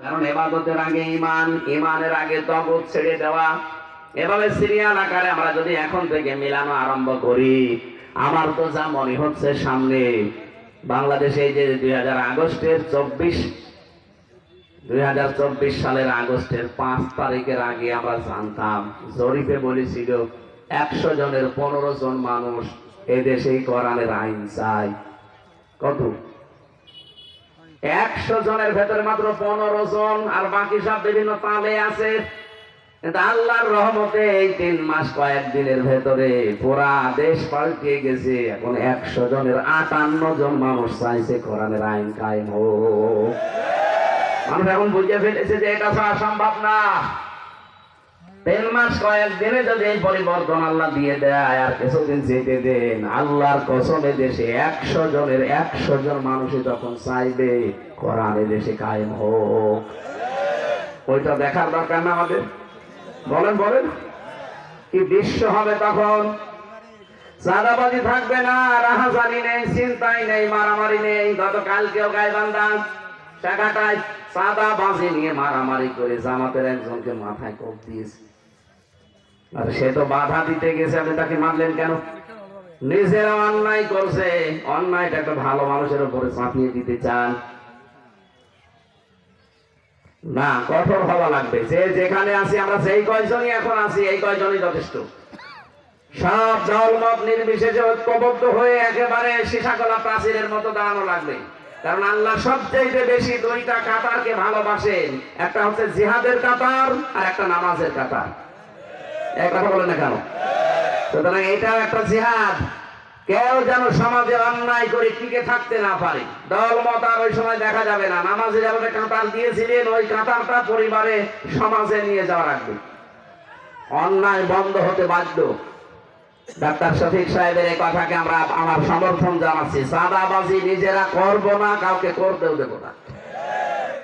কারণ এবাদতের আগে ইমান ইমানের আগে তগত ছেড়ে দেওয়া। এভাবে সিরিয়াল আকারে আমরা যদি এখন থেকে মিলানো আরম্ভ করি, আমার তো যা মনে হচ্ছে সামনে, বাংলাদেশে এই যে দুই হাজার আগস্টের চব্বিশ, দুই হাজার চব্বিশ সালের আগস্টের পাঁচ তারিখের আগে আমরা জানতাম, জরিপে বলেছিল একশো জনের পনেরো জন মানুষ এদেশেই কোরআনের আইন চাই কত? একশো জনের ভেতরে মাত্র পনেরো জন, আর বাকি সব বিভিন্ন তালে আছে। আল্লাহর রহমতে এই তিন মাস কয়েক দিনের ভেতরে পুরা দেশ পাল্টে গেছে। এখন একশো জনের আটান্ন জন মানুষ চাইছে কোরআনের আইন কায়েম হোক। মানুষ এখন বুঝে ফেলেছে যে এটা সম্ভব না। তিন মাস কয়েকদিনে যদি এই পরিবর্তন আল্লাহ দিয়ে দেয়, আর কিছুদিন যেতে দেন, আল্লাহর কসমে দেশে একশো জনের একশো জন মানুষই যখন চাইবে, কোরআনে দেশে কায়েম হোক। ওইটা দেখার দরকার না আমাদের? বলেন বলেন। কি বিশ্ব হবে তখন? চাঁদাবাজি থাকবে না, রাহাজানি নেই, চিন্তাই নেই, মারামারি নেই, গতকালকেও গাইবান্ধা টাকাটায় চাঁদা বাজি নিয়ে মারামারি করে জামাতের একজনকে মাথায় কোপ দিয়েছে। আর সে তো বাধা দিতে গেছে, আপনি তাকে মারলেন কেন? নিজেরা অন্যায় করছে, অন্যায়টা একটা ভালো মানুষের উপরে চাপিয়ে দিতে চান। না, কঠোর হওয়া লাগবে। যে যেখানে আছি, আমরা সেই কয়জনই এখন আছি, এই কয়জনই যথেষ্ট। সব নির্বিশেষে ঐক্যবদ্ধ হয়ে একেবারে সীসাকলা প্রাচীরের মতো দাঁড়ানো লাগবে। কারণ আল্লাহ সবচেয়ে বেশি দুইটা কাতারকে ভালোবাসেন। একটা হচ্ছে জিহাদের কাতার আর একটা নামাজের কাতার। এই কথা বলেন না কেন? সুতরাং এটাও একটা জিহাদ। কেউ যেন সমাজে অন্যায় করে টিকে থাকতে না পারে। দল, মত ওই সময় দেখা যাবে না। নামাজে যেমন কাতার দিয়েছিলেন, ওই কাতারটা পরিবারে সমাজে নিয়ে যাওয়া রাখবে অন্যায় বন্ধ হতে বাধ্য। ডাক্তার শফিক সাহেবের এই কথাকে আমরা আমার সমর্থন জানাচ্ছি। সাদাবাজি নিজেরা করব না, কাউকে করতেও দেবো না।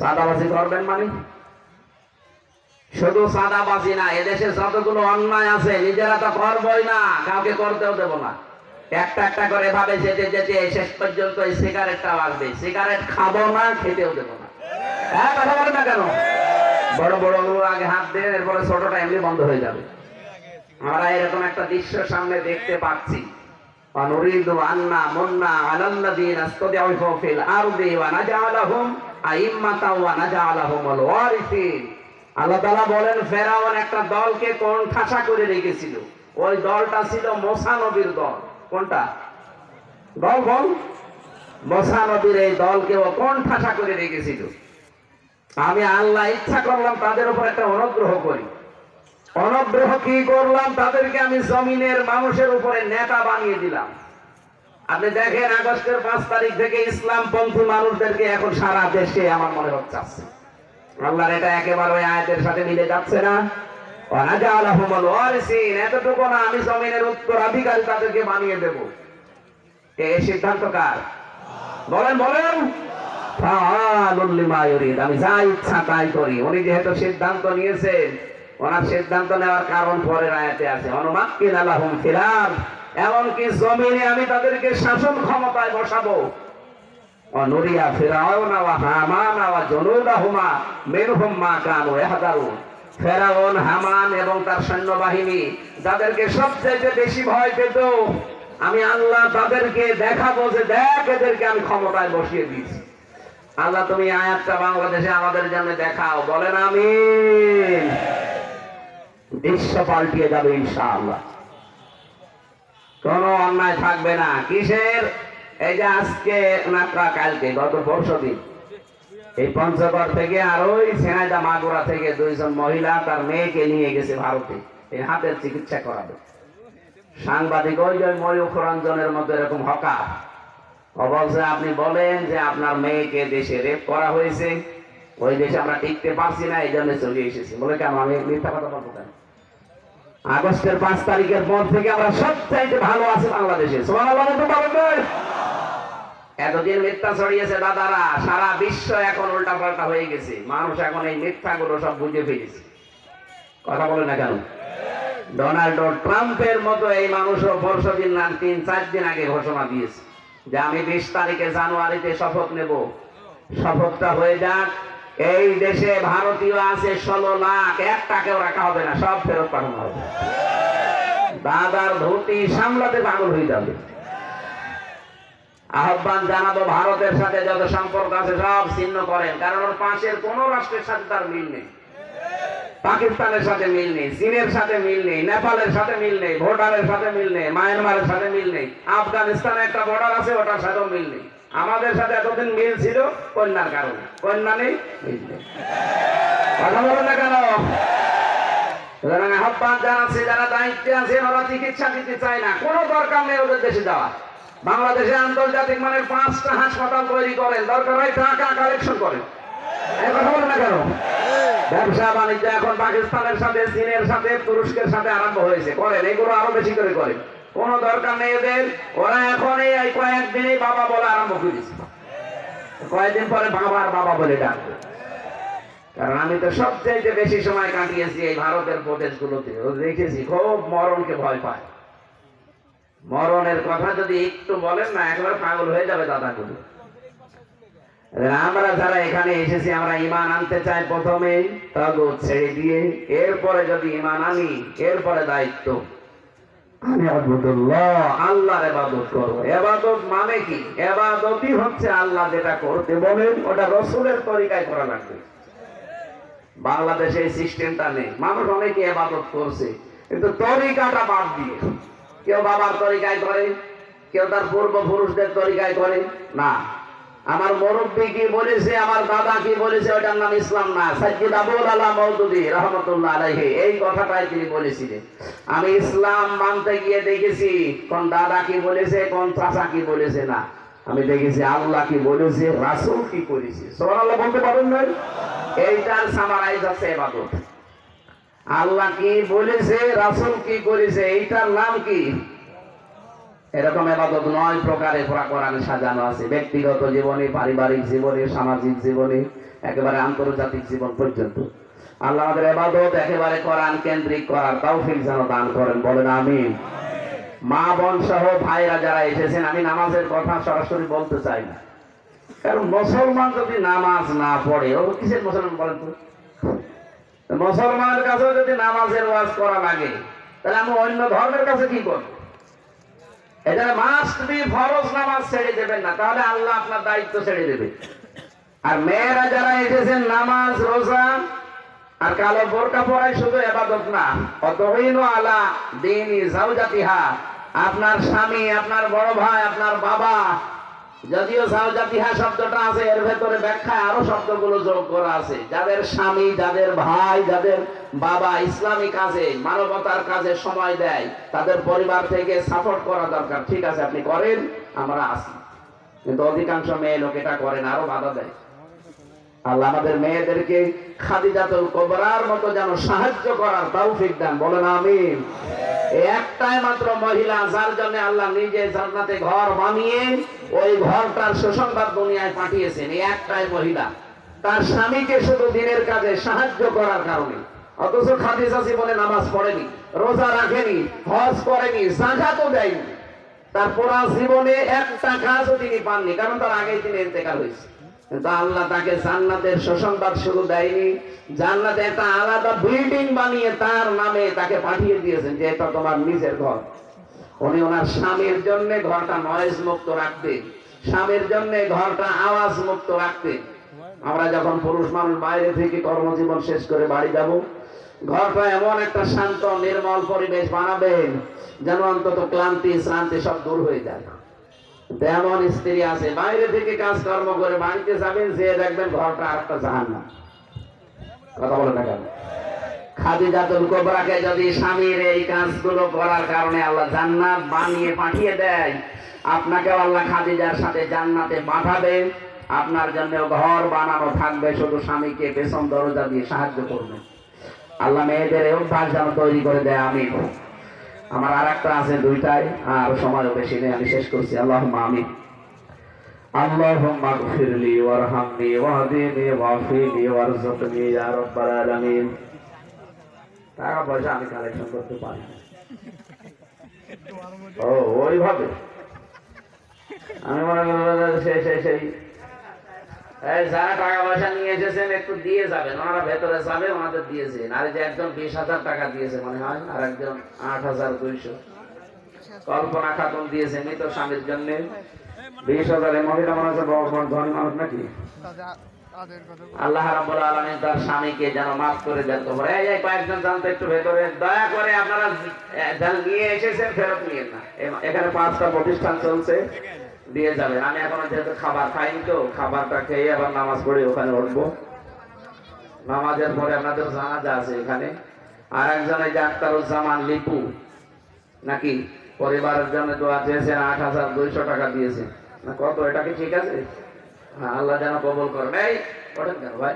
সাদাবাজি করবেন মানে? শুধু সাদাবাজি না, এদেশে যতগুলো অন্যায় আছে, নিজেরা তো করবই না, কাউকে করতেও দেবো না। একটা একটা করে ভাবে যেতে যেতে শেষ পর্যন্ত এই সিগারেটটাও আসবে। সিগারেট খাব না, খেতেও দেবো না। হ্যাঁ কথা বলে না কেন? বড় বড় আগে হাত দেন এরপরে ছোটটা এমনি বন্ধ হয়ে যাবে। আমরা এরকম একটা দৃশ্য সামনে দেখতে পাচ্ছি ونريد أن نمن على الذين استضعفوا في الأرض ونجعلهم أئمة ونجعلهم الوارثين আল্লাহ তাআলা বলেন ফেরাউন একটা দলকে কোন ঠাসা করে রেখেছিল ওই দলটা ছিল মোসা নবীর দল কোনটা দল বল মোসা নবীর এই দলকে ও কোন ঠাসা করে রেখেছিল আমি আল্লাহ ইচ্ছা করলাম তাদের উপর একটা অনুগ্রহ করি অনুগ্রহ কি করলাম? তাদেরকে আমি জমিনের মানুষের উপরে নেতা বানিয়ে দিলাম। আপনি দেখেন, আগস্টের পাঁচ তারিখ থেকে ইসলাম পন্থী মানুষদেরকে এখন সারা দেশে আমার মনে হচ্ছে আল্লাহর এটা একেবারে ওই আয়াতের সাথে মিলে যাচ্ছে না। আমি জমিনের উত্তরাধিকারী তাদেরকে বানিয়ে দেব। সিদ্ধান্ত কার? বলেন বলেন। আমি যা ইচ্ছা তাই করি। উনি যেহেতু সিদ্ধান্ত নিয়েছেন ওনার সিদ্ধান্ত নেওয়ার কারণ পরের আয়াতে আছে অনুমাক্কিন আলাহুম ফিলার এমনকি জমিনে আমি তাদেরকে শাসন ক্ষমতায় বসাবো। অনুরিয়া ওয়া হামানা ওয়া মিনহুম মা কানু ফেরাউন, হামান এবং তার সৈন্যবাহিনী যাদেরকে সবচেয়ে বেশি ভয় পেত। আমি আল্লাহ তাদেরকে দেখাবো যে দেখ এদেরকে আমি ক্ষমতায় বসিয়ে দিয়েছি। আল্লাহ তুমি আয়াতটা বাংলাদেশে আমাদের জন্য দেখাও, বলেন আমিন। বিশ্ব পাল্টিয়ে যাবে ইনশাআল্লাহ। কোন অন্যায় থাকবে না। কিসের? এই যে আজকে নাকড়া কালকে, গত পরশু দিন। এই পঞ্চগড় থেকে আর ওই সেনাইদা মাগুরা থেকে দুইজন মহিলা তার মেয়েকে নিয়ে গেছে ভারতে। এই হাতের চিকিৎসা করাবে। সাংবাদিক ওই যে ময়ূখ রঞ্জনের মতো এরকম হকা বলছে, আপনি বলেন যে আপনার মেয়েকে দেশে রেপ করা হয়েছে। ওই দেশে আমরা টিকতে পারছি না, এই জন্য চলে এসেছি। বলে, কেন? আমি মিথ্যা কথা বলব আগস্টের পাঁচ তারিখের পর থেকে আমরা সবচাইতে ভালো আছি বাংলাদেশে। এতদিন মিথ্যা ছড়িয়েছে দাদারা, সারা বিশ্ব এখন উল্টা পাল্টা হয়ে গেছে। মানুষ এখন এই মিথ্যাগুলো সব বুঝে ফেলেছে। কথা বলে না কেন? ডোনাল্ড ট্রাম্পের মতো এই মানুষও পরশু দিন না, তিন, চার দিন আগে ঘোষণা দিয়েছে যে আমি বিশ তারিখে জানুয়ারিতে শপথ নেব। শপথটা হয়ে যাক এই দেশে ভারতীয় আছে ষোলো লাখ একটাকেও রাখা হবে না, সব ফেরত পাঠানো হবে। দাদার ধুতি সামলাতে পাগল হয়ে যাবে। আহ্বান জানাব ভারতের সাথে যত সম্পর্ক আছে, সব ছিন্ন করেন, কারণ ওর পাশের কোন রাষ্ট্রের সাথে তার মিল নেই। পাকিস্তানের সাথে মিল নেই, চীনের সাথে মিল নেই, নেপালের সাথে মিল নেই, ভোটারের সাথে মিল নেই, মায়ানমারের সাথে মিল নেই, আফগানিস্তানে একটা বর্ডার আছে, ওটার সাথেও মিল নেই। আমাদের সাথে এতদিন মিল ছিল কন্যার কারণে। কন্যা নেই কথা বলেন না কেন? দরকার ওদের কালেকশন না কেন? ব্যবসা বাণিজ্য এখন পাকিস্তানের সাথে, চীনের সাথে, তুরস্কের সাথে আরম্ভ হয়েছে। করেন, এগুলো আরও বেশি করে করেন। কোনো দরকার নেই এদের। ওরা এখন এই বাবা আরম্ভ কয়েকদিন পরে বাবার বাবা বলে ডাকবে। কারণ আমি তো সবচাইতে বেশি সময় কাটিয়েছি এই ভারতের প্রদেশগুলোতে। দেখেছি, খুব মরণকে ভয় পায়। মরণের কথা যদি একটু বলেন না, একবার পাগল হয়ে যাবে দাদাগুলো। আমরা যারা এখানে এসেছি, আমরা ইমান আনতে চাই প্রথমে, তাগুত ছেড়ে দিয়ে, এরপরে যদি ইমান আনি, এরপরে দায়িত্ব। আমি আল্লাহর মানে কি? হচ্ছে আল্লাহ যেটা করতে বলেন ওটা রসুলের তরিকায় করা লাগবে। বাংলাদেশে এই সিস্টেমটা নেই। মানুষ অনেকে করছে, কিন্তু তরিকাটা বাদ দিয়ে। কেউ বাবার তরিকায় করে, কেউ তার পূর্বপুরুষদের তরিকায় করে। না। আমার মুরব্বী কি বলেছে, আমার দাদা কি বলেছে, ওটার নাম ইসলাম না। সাজ্জিদ আবুল আলা মৌদুদি রহমতুল্লাহ এই কথাটাই তিনি বলেছিলেন। আমি ইসলাম মানতে গিয়ে দেখেছি, কোন দাদা কি বলেছে, কোন চাচা কি বলেছে না। আমি দেখেছি আল্লাহ কি বলেছে, রাসুল কি করেছে। সুবহানাল্লাহ, বলতে পারেন না এইটার সামারাইজ আছে এবাদত। আল্লাহ কি বলেছে, রাসুল কি করেছে, এইটার নাম কি? এরকম এবাদত নয় প্রকারে, পুরা কোরআনে সাজানো আছে। ব্যক্তিগত জীবনে, পারিবারিক জীবনে, সামাজিক জীবনে, একেবারে আন্তর্জাতিক জীবন পর্যন্ত। আল্লাহ আমাদের এবাদত একেবারে কোরআন কেন্দ্রিক করার তৌফিক যেন দান করেন। বলেন মা, বোন সহ ভাইরা যারা এসেছেন, আমি নামাজের কথা সরাসরি বলতে চাই না। কারণ মুসলমান যদি নামাজ না পড়ে, ও কিসের মুসলমান বলেন তো? মুসলমানের কাছেও যদি নামাজের ওয়াজ করা লাগে, তাহলে আমি অন্য ধর্মের কাছে কি করব? এটা মাস্ট বি ফরজ নামাজ ছেড়ে দেবেন না, তাহলে আল্লাহ আপনার দায়িত্ব ছেড়ে দেবে। আর মেয়েরা যারা এসেছেন, নামাজ, রোজা আর কালো বোরকা পরাই শুধু এবাদত না। অতহীন আলা দিন জাউজাতিহা আপনার স্বামী, আপনার বড় ভাই, আপনার বাবা, যদিও জাউজাতিহা শব্দটা আছে, এর ভেতরে ব্যাখ্যায় আরও শব্দগুলো যোগ করা আছে। যাদের স্বামী, যাদের ভাই, যাদের বাবা ইসলামী কাজে, মানবতার কাজে সময় দেয়, তাদের পরিবার থেকে সাপোর্ট করা দরকার। ঠিক আছে, আপনি করেন, আমরা আসি। কিন্তু অধিকাংশ মেয়ে লোক এটা করেন, আরও বাধা দেয়। আল্লাহ আমাদের মেয়েদেরকে খাদিজাতুল কোবরার মতো যেন সাহায্য করার তৌফিক দেন। বলেন আমিন। একটাই মাত্র মহিলা যার জন্য আল্লাহ নিজে জান্নাতে ঘর বানিয়ে ওই ঘরটার সুসংবাদ দুনিয়ায় পাঠিয়েছেন। এই একটাই মহিলা। তার স্বামীকে শুধু দিনের কাজে সাহায্য করার কারণে। অথচ খাদিজা জীবনে নামাজ পড়েনি রোজা রাখেনি হজ করেনি জাকাতও দেয়নি। তার পুরা জীবনে একটা কাজও তিনি পাননি কারণ তার আগেই তিনি ইন্তেকাল হয়েছে। কিন্তু আল্লাহ তাকে জান্নাতের সুসংবাদ শুরু দেয়নি। জান্নাতে একটা আলাদা বিল্ডিং বানিয়ে তার নামে তাকে পাঠিয়ে দিয়েছেন যে এটা তোমার নিজের ঘর। উনি ওনার স্বামীর জন্য ঘরটা নয়েজ মুক্ত রাখতেন স্বামীর জন্য ঘরটা আওয়াজ মুক্ত রাখতেন আমরা যখন পুরুষ মানুষ বাইরে থেকে কর্মজীবন শেষ করে বাড়ি যাব, ঘরটা এমন একটা শান্ত, নির্মল পরিবেশ বানাবেন যেন অন্তত ক্লান্তি, শ্রান্তি সব দূর হয়ে যায়। তেমন স্ত্রী আছে, বাইরে থেকে কাজ কর্ম করে বাড়িতে যাবেন যে দেখবেন ঘরটা একটা জাহান না কথা বলে না কেন? খাদিজাতুল কোবরাকে যদি স্বামীর এই কাজগুলো করার কারণে আল্লাহ জান্নাত বানিয়ে পাঠিয়ে দেয় আপনাকে আল্লাহ খাদিজার সাথে জান্নাতে পাঠাবে। আপনার জন্য ঘর বানানো থাকবে, শুধু স্বামীকে পেছন দরজা দিয়ে সাহায্য করবে। আল্লাহ মেয়েদের অভ্যাস যেন তৈরি করে দেয় আমি আমার আর একটা আছে দুইটাই আর সময়ও বেশি নেই আমি শেষ করছি আল্লাহ আমি اللهم اغفر لي وارحمني واهدني وعافني وارزقني يا رب العالمين টাকা পয়সা আমি কালেকশন করতে পারি না। ও ওইভাবে আমি মনে করবো যে সেই সেই সেই এই যারা টাকা পয়সা নিয়ে এসেছেন, একটু দিয়ে যাবেন। ওনারা ভেতরে যাবে, ওনাদের দিয়েছেন আর যে একজন বিশ হাজার টাকা দিয়েছে মনে হয়, আর একজন আট হাজার দুইশো। কল্পনা খাতুন দিয়েছে মৃত স্বামীর জন্য। বিশ হাজার মহিলা মনে হচ্ছে বড় ধনী মানুষ নাকি? আল্লাহ রাব্বুল আলামিন তার স্বামীকে যেন মাফ করে দেন তোমরা এই এই কয়েকজন জানতো একটু ভেতরে, দয়া করে আপনারা যারা নিয়ে এসেছেন, ফেরত নিয়ে না। এখানে পাঁচটা প্রতিষ্ঠান চলছে। দিয়ে যাবেন। আমি এখনও যেহেতু খাবার খাইনি তো, খাবারটা খেয়ে আবার নামাজ পড়ে ওখানে উঠবো। নামাজের পরে আপনাদের জানাজা আছে এখানে। আর একজন এই লিপু, নাকি? পরিবারের জন্য দোয়া চেয়েছেন, আট হাজার দুইশো টাকা দিয়েছে। না, কত? এটা কি ঠিক আছে? হ্যাঁ আল্লাহ যেন কবল করবে এই, ওঠেন কেন ভাই?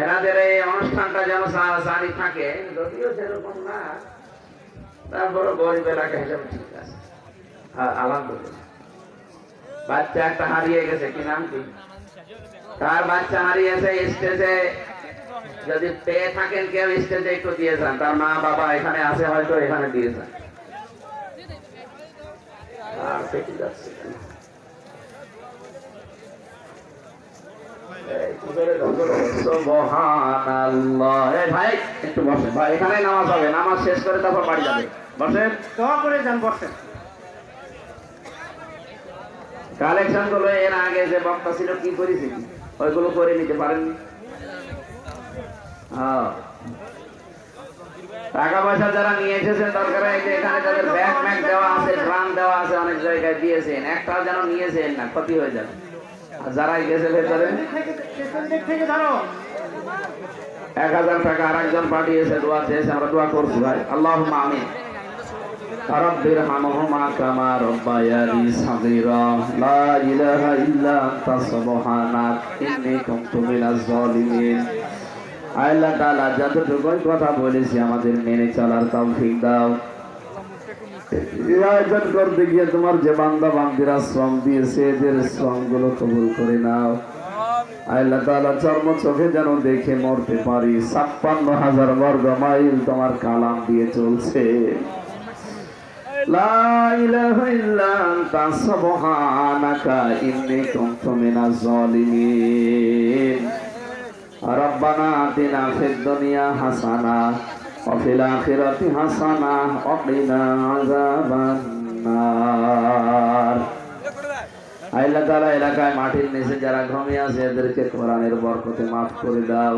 এনাদের এই অনুষ্ঠানটা যেন জারি থাকে, যদিও সেরকম না তারপরে গরিব এলাকা হিসেবে ঠিক আছে। বাচ্চা একটা হারিয়ে গেছে, কি নাম কি? তার বাচ্চা হারিয়েছে স্টেজে যদি পেয়ে থাকেন কেউ স্টেজে একটু দিয়ে যান। তার মা বাবা এখানে আছে, হয়তো এখানে দিয়ে যান। ভাই, একটু বসেন। ভাই এখানে নামাজ হবে। নামাজ শেষ করে তারপর বাড়ি যাবে। বসেন। দোয়া করে যান, বসেন। কালেকশনগুলো এর আগে যে বক্তা ছিল, কি করেছে? ওইগুলো করে নিতে পারেননি হ্যাঁ। টাকা পয়সা যারা নিয়ে এসেছেন, দরকার ব্যাগ ম্যাগ দেওয়া আছে, ড্রাম দেওয়া আছে, অনেক জায়গায় দিয়েছেন। একটা যেন নিয়েছেন না, ক্ষতি হয়ে যাবে। আর যারাই গেছে ভেতরে, এক হাজার টাকা আর একজন পাঠিয়েছে, দোয়া চেয়েছে, আমরা দোয়া করছি, ভাই। আল্লাহ আমিন। رب ارحمهما كما ربياني صغيرا لا إله إلا أنت سبحانك إني كنت من الظالمين আল্লাহ তাআলা যতটুকুই কথা বলেছি আমাদের মেনে চলার তৌফিক দাও এই আয়োজন করতে গিয়ে তোমার যে বান্দা বান্দিরা শ্রম দিয়েছে এদের শ্রম গুলো কবুল করে নাও আল্লাহ তাআলা চর্ম চোখে যেন দেখে মরতে পারি ছাপ্পান্ন হাজার বর্গ মাইল তোমার কালাম দিয়ে চলছে لا إله إلا أنت سبحانك إني كنت من الظالمين ربنا آتنا في الدنيا حسنة وفي الآخرة حسنة وقنا عذاب النار আল্লাহ তাআলা এলাকায় মাটির নিচে যারা ঘুমিয়ে আছে এদেরকে কোরআনের বরকতে মাফ করে দাও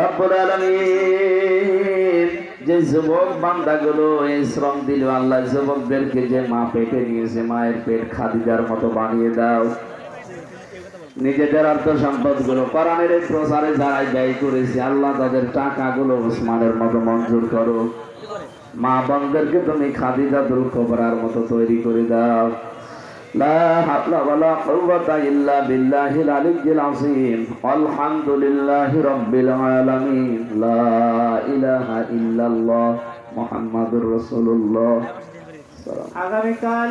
রব্বুল আলামিন যে যুবক বান্দাগুলো এই শ্রম দিল, আল্লাহ যুবকদেরকে যে মা পেটে নিয়েছে, মায়ের পেট খাদিজার মতো বানিয়ে দাও। নিজেদের অর্থ সম্পদগুলো কোরআনের এই প্রচারে যারাই ব্যয় করেছে, আল্লাহ তাদের টাকাগুলো ওসমানের মতো মঞ্জুর করো মা বন্ধেরকে তুমি খাদিজা দুল কবরার মতো তৈরি করে দাও। لا حول ولا قوة إلا بالله العلي العظيم الحمد لله رب العالمين لا إله إلا الله محمد رسول الله আগামীকাল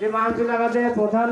যে মাহফিল আমাদের প্রধান